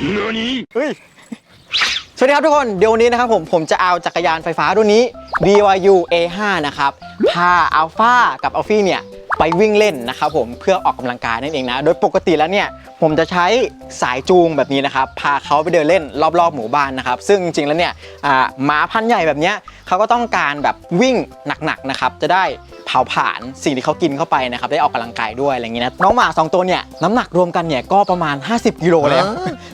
何เฮ้ยสวัสดีครับทุกคน เดี๋ยววันนี้นะครับผมผมจะเอาจักรยานไฟฟ้ารุ่นนี้ BYU A5 นะครับพาอัลฟากับอัลฟี่เนี่ย ไปวิ่งเล่นนะครับผมเพื่อออกกำลังกายนั่นเองนะ โดยปกติแล้วเนี่ยผมจะใช้สายจูงแบบนี้นะครับพาเขาไปเดินเล่นรอบๆหมู่บ้านนะครับ ซึ่งจริงๆแล้วเนี่ยอ่าหมาพันธุ์ใหญ่แบบเนี้ยเขาก็ต้องการแบบวิ่งหนักๆนะครับจะได้เผาผลาญสิ่งที่เขากินเข้าไปนะครับได้ออกกำลังกายด้วยอะไรอย่างนี้นะน้องหมาสองตัวเนี่ยน้ำหนักรวมกันเนี่ยก็ประมาณ 50กิโลแล้ว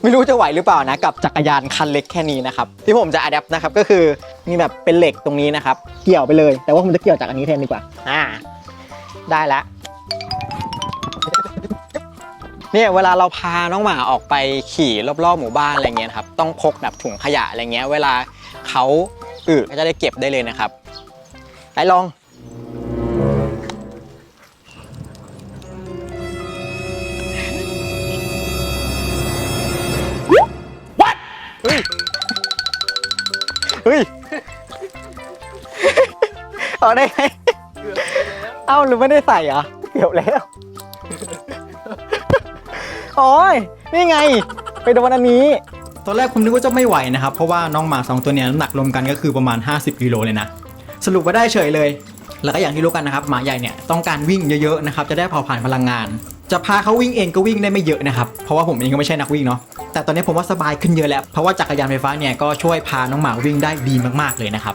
ไม่รู้จะไหวหรือเปล่านะกับจักรยานคันเล็กแค่นี้นะครับที่ผมจะอัดแอปนะครับก็คือมีแบบเป็นเหล็กตรงนี้นะครับเกี่ยวไปเลย แต่ว่าผมจะเกี่ยวจากอันนี้แทนดีกว่าอ่า ได้แล้วเนี่ยเวลาเราพาน้องหมาออกไปขี่รอบๆหมู่บ้านอะไรเงี้ยนะครับต้องพกแบบถุงขยะอะไรเงี้ย เวลาเขาอึก็จะได้เก็บได้เลยนะครับไปลองเฮ้ย เฮ้ย เอาได้ไง เอ้าหรือไม่ได้ใส่เหรอเกือบแล้วโอ้ยนี่ไง ไปโดนอันนี้ ตอนแรกผมนึกว่าจะไม่ไหวนะครับ เพราะว่าน้องหมาสองตัวเนี้น้ำหนักรวมกันก็คือประมาณ 50กิโลเลยนะ สรุปว่าได้เฉยเลย แล้วก็อย่างที่รู้กันนะครับ หมาใหญ่เนี่ยต้องการวิ่งเยอะๆนะครับ จะได้เผาผลาญพลังงาน จะพาเขาวิ่งเองก็วิ่งได้ไม่เยอะนะครับ เพราะว่าผมเองก็ไม่ใช่นักวิ่งเนาะ แต่ตอนนี้ผมว่าสบายขึ้นเยอะแล้ว เพราะว่าจักรยานไฟฟ้าเนี่ยก็ช่วยพาน้องหมาวิ่งได้ดีมากๆเลยนะครับ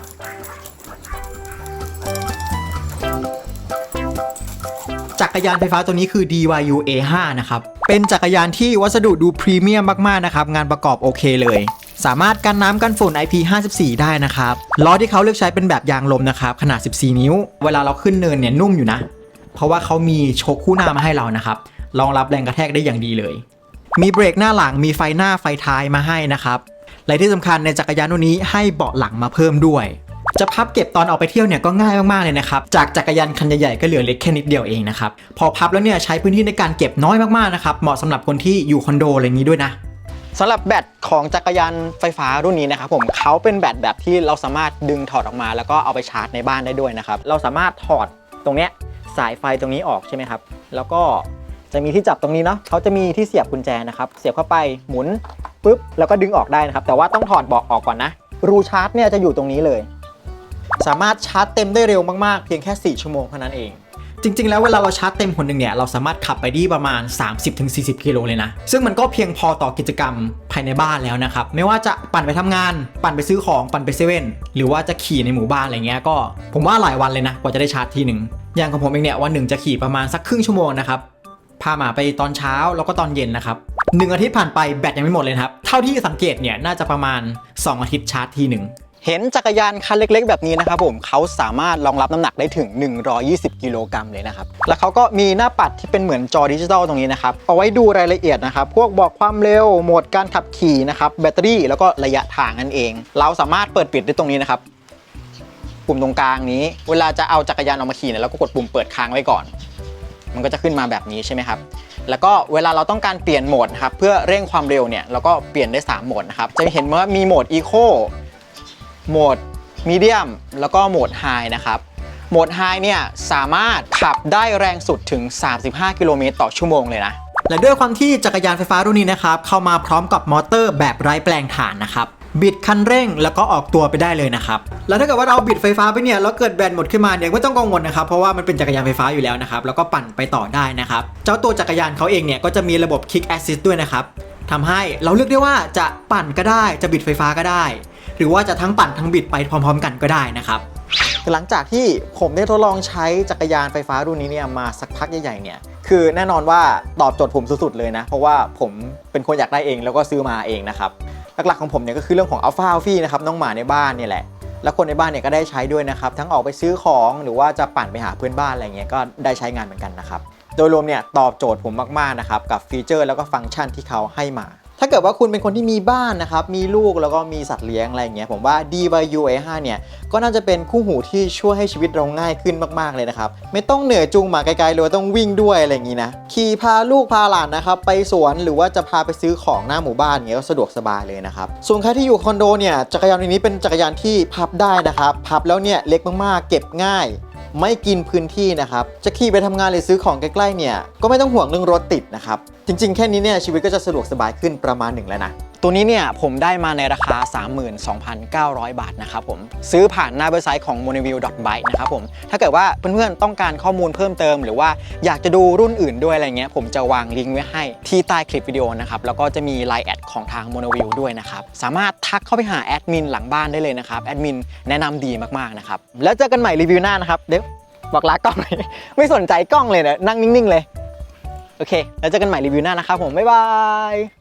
กรยานไฟฟ้าตัวนี้คือ DYU A5 นะครับ เป็นจักรยานที่วัสดุดูพรีเมียมมากๆนะครับ งานประกอบโอเคเลย สามารถกันน้ำกันฝุ่น IP54 ได้นะครับ ล้อที่เขาเลือกใช้เป็นแบบยางลมนะครับ ขนาด 14 นิ้ว เวลาเราขึ้นเนินเนี่ยนุ่มอยู่นะ เพราะว่าเขามีโชคคู่หน้ามาให้เรานะครับ รองรับแรงกระแทกได้อย่างดีเลย มีเบรกหน้าหลัง มีไฟหน้าไฟท้ายมาให้นะครับ และที่สำคัญในจักรยานรุ่นนี้ให้เบาะหลังมาเพิ่มด้วย จะพับเก็บตอนออกไปเที่ยวเนี่ยก็ง่ายมากๆเลยนะครับ จากจักรยานคันใหญ่ๆก็เหลือเล็กแค่นิดเดียวเองนะครับ พอพับแล้วเนี่ยใช้พื้นที่ในการเก็บน้อยมากๆนะครับ เหมาะสำหรับคนที่อยู่คอนโดอะไรอย่างนี้ด้วยนะสำหรับแบตของจักรยานไฟฟ้ารุ่นนี้นะครับผมเขาเป็นแบตแบบที่เราสามารถดึงถอดออกมา แล้วก็เอาไปชาร์จในบ้านได้ด้วยนะครับ เราสามารถถอดตรงเนี้ยสายไฟตรงนี้ออกใช่ไหมครับ แล้วก็จะมีที่จับตรงนี้เนาะเขาจะมีที่เสียบกุญแจนะครับ เสียบเข้าไปหมุนปุ๊บแล้วก็ดึงออกได้นะครับ แต่ว่าต้องถอดเบาะออกก่อนนะ รูชาร์จเนี่ยจะอยู่ตรงนี้เลย สามารถชาร์จเต็มได้เร็วมากๆ เพียงแค่ 4 ชั่วโมงเท่านั้นเอง จริง ๆ แล้วเวลาเราชาร์จเต็มคนหนึ่งเนี่ยเราสามารถขับไปได้ประมาณ 30-40 กิโลเลยนะ ซึ่งมันก็เพียงพอต่อกิจกรรมภายในบ้านแล้วนะครับ ไม่ว่าจะปั่นไปทำงาน ปั่นไปซื้อของปั่นไปเซเว่นหรือว่าจะขี่ในหมู่บ้านอะไรเงี้ยก็ผมว่าหลายวันเลยนะกว่าจะได้ชาร์จทีหนึ่งอย่างของผมเองเนี่ยวันหนึ่งจะขี่ประมาณสักครึ่งชั่วโมงนะครับพาหมาไปตอนเช้าแล้วก็ตอนเย็นนะครับหนึ่งอาทิตย์ผ่านไปแบตยังไม่หมดเลยครับ เท่าที่สังเกตเนี่ยน่าจะประมาณ 2 อาทิตย์ชาร์จทีหนึ่ง เห็นจักรยานคันเล็ก ๆ แบบนี้นะครับผมเขาสามารถรองรับน้ำหนักได้ถึง 120 กิโลกรัมเลยนะครับ แล้วเขาก็มีหน้าปัดที่เป็นเหมือนจอดิจิตอลตรงนี้นะครับ เอาไว้ดูรายละเอียดนะครับ พวกบอกความเร็ว โหมดการขับขี่นะครับ แบตเตอรี่แล้วก็ระยะทางนั่นเอง เราสามารถเปิดปิดได้ตรงนี้นะครับ ปุ่มตรงกลางนี้ เวลาจะเอาจักรยานออกมาขี่เนี่ยเราก็กดปุ่มเปิดค้างไว้ก่อน มันก็จะขึ้นมาแบบนี้ใช่ไหมครับแล้วก็เวลาเราต้องการเปลี่ยนโหมดครับเพื่อเร่งความเร็วเนี่ยเราก็เปลี่ยนได้ 3 โหมดนะครับจะเห็นว่ามีโหมด Eco โหมดมีเดียมแล้วก็โหมดไฮนะครับ โหมดไฮเนี่ยสามารถขับได้แรงสุดถึง 35 กิโลเมตรต่อชั่วโมงเลยนะ และด้วยความที่จักรยานไฟฟ้ารุ่นนี้นะครับ เข้ามาพร้อมกับมอเตอร์แบบไร้แปลงถานนะครับบิดคันเร่งแล้วก็ออกตัวไปได้เลยนะครับ แล้วถ้าเกิดว่าเราบิดไฟฟ้าไปเนี่ยแล้วเกิดแบตหมดขึ้นมาเนี่ยไม่ต้องกังวลนะครับ เพราะว่ามันเป็นจักรยานไฟฟ้าอยู่แล้วนะครับ แล้วก็ปั่นไปต่อได้นะครับ เจ้าตัวจักรยานเขาเองเนี่ยก็จะมีระบบ Kick Assist ด้วยนะครับทำให้เราเลือกได้ว่าจะปั่นก็ได้จะบิดไฟฟ้าก็ได้ รือว่าจะทั้งปั่นทั้งบิดไปพร้อม ๆ กันก็ได้นะครับหลังจากที่ผมได้ทดลองใช้จักรยานไฟฟ้ารุ่นนี้เนี่ยมาสักพักใหญ่ๆเนี่ยคือแน่นอนว่าตอบโจทย์ผมสุดๆเลยนะ เพราะว่าผมเป็นคนอยากได้เองแล้วก็ซื้อมาเองนะครับหลักๆของผมเนี่ยก็คือเรื่องของอัลฟาอัลฟี่นะครับน้องหมาในบ้านเนี่ยแหละแล้วคนในบ้านเนี่ยก็ได้ใช้ด้วยนะครับ ทั้งออกไปซื้อของหรือว่าจะปั่นไปหาเพื่อนบ้านอะไรเงี้ยก็ได้ใช้งานเหมือนกันนะครับ โดยรวมเนี่ยตอบโจทย์ผมมากๆนะครับกับฟีเจอร์แล้วก็ฟังก์ชันที่เขาให้มา ถ้าเกิดว่าคุณเป็นคนที่มีบ้านนะครับ มีลูกแล้วก็มีสัตว์เลี้ยงอะไรอย่างเงี้ย ผมว่า DYU A5 เนี่ย ก็น่าจะเป็นคู่หูที่ช่วยให้ชีวิตเราง่ายขึ้นมากๆเลยนะครับ ไม่ต้องเหนื่อยจูงหมาไกลๆหรือว่าต้องวิ่งด้วยอะไรอย่างงี้นะ ขี่พาลูกพาหลานนะครับไปสวนหรือว่าจะพาไปซื้อของหน้าหมู่บ้านเงี้ยก็สะดวกสบายเลยนะครับ ส่วนใครที่อยู่คอนโดเนี่ย จักรยานอันนี้เป็นจักรยานที่พับได้นะครับ พับแล้วเนี่ยเล็กมากๆ เก็บง่าย ไม่กินพื้นที่นะครับ จะขี่ไปทำงานหรือซื้อของใกล้ๆเนี่ย ก็ไม่ต้องห่วงเรื่องรถติดนะครับ จริงๆ แค่นี้เนี่ยชีวิตก็จะสะดวกสบายขึ้นประมาณหนึ่งแล้วนะ ตัวนี้เนี่ยผมได้มาในราคา 32,900 บาทนะครับผม ซื้อผ่านหน้าเว็บไซต์ของ m o n o v i l b y นะครับผม ถ้าเกิดว่าเพื่อนๆต้องการข้อมูลเพิ่มเติม หรือว่าอยากจะดูรุ่นอื่นด้วยอะไรเงี้ยผมจะวางลิงก์ไว้ให้ที่ใต้คลิปวิดีโอนะครับ แล้วก็จะมี Line แอดของทาง m o n o v i l ด้วยนะครับ สามารถทักเข้าไปหาแอดมินหลังบ้านได้เลยนะครับแอดมินแนะนำดีมากๆนะครับแล้วเจอกันใหม่รีวิวหน้านะครับเดี๋ยวบอกลากล้องเลยไม่สนใจกล้องเลยเนี่ยนั่งนิ่งๆเลยโอเค แล้วเจอกันใหม่รีวิวหน้านะครับผมบ๊ายบาย